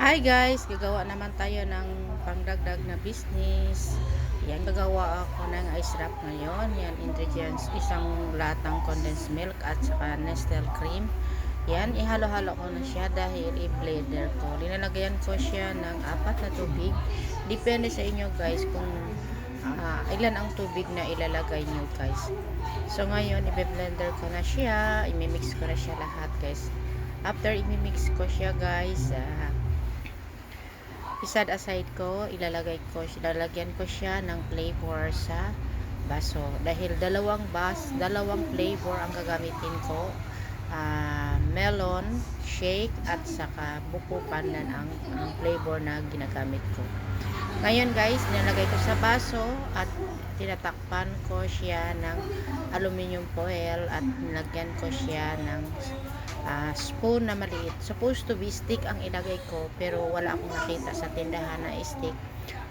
Hi guys, gagawa naman tayo ng pangdagdag na business. Yan, gagawa ako ng ice wrap ngayon. Yan, ingredients, isang latang condensed milk at saka Nestle cream. Yan, ihalo-halo ko na siya dahil i-blender ko. Linalagayan ko siya ng apat na tubig. Depende sa inyo guys kung ah, ilan ang tubig na ilalagay nyo guys. So ngayon, i-blender ko na siya. I-mix ko na siya lahat guys. After i-mix ko siya guys, ah, isad aside ko, ilalagay ko, lalagyan ko siya ng flavor sa baso. Dahil dalawang bas, dalawang flavor ang gagamitin ko. Ah, melon, shake, at saka buko pandan ang, ang flavor na ginagamit ko. Ngayon guys, nilagay ko sa baso at tinatakpan ko siya ng aluminum foil at nilagyan ko siya ng ah, spoon na maliit. Supposed to be stick ang ilagay ko pero wala akong nakita sa tindahan na stick.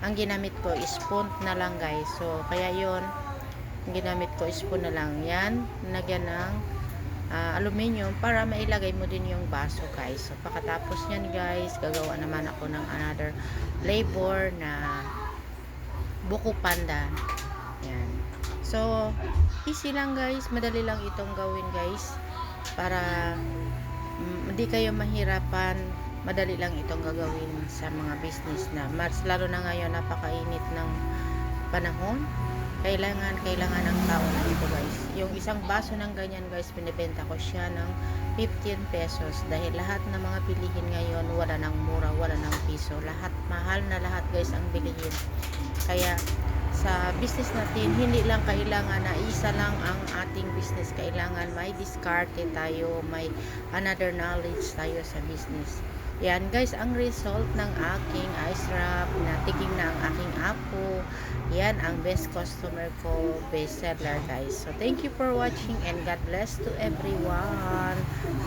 Ang ginamit ko is spoon na lang guys. So kaya yon ginamit ko spoon na lang. Yan, nilagyan ng ah, aluminium para mailagay mo din yung baso guys. So pagkatapos yan guys, gagawa naman ako ng another flavor na buko pandan. Yan. So, easy lang guys. Madali lang itong gawin guys. Para hindi kayo mahirapan. Madali lang itong gagawin sa mga business na. Mas lalo na ngayon napakainit ng panahon. Kailangan, kailangan ng tao na ito guys. Yung isang baso ng ganyan guys, binibenta ko siya ng 15 pesos dahil lahat ng mga bilihin ngayon wala nang mura, wala nang piso. Lahat mahal na lahat guys ang bilihin. Kaya sa business natin, hindi lang kailangan na isa lang ang ating business. Kailangan may diskarte tayo, may another knowledge tayo sa business. Yan guys, ang result ng aking ice wrap na tiking na ang aking apo. Yan ang best customer ko, best seller guys. So thank you for watching and God bless to everyone. Bye.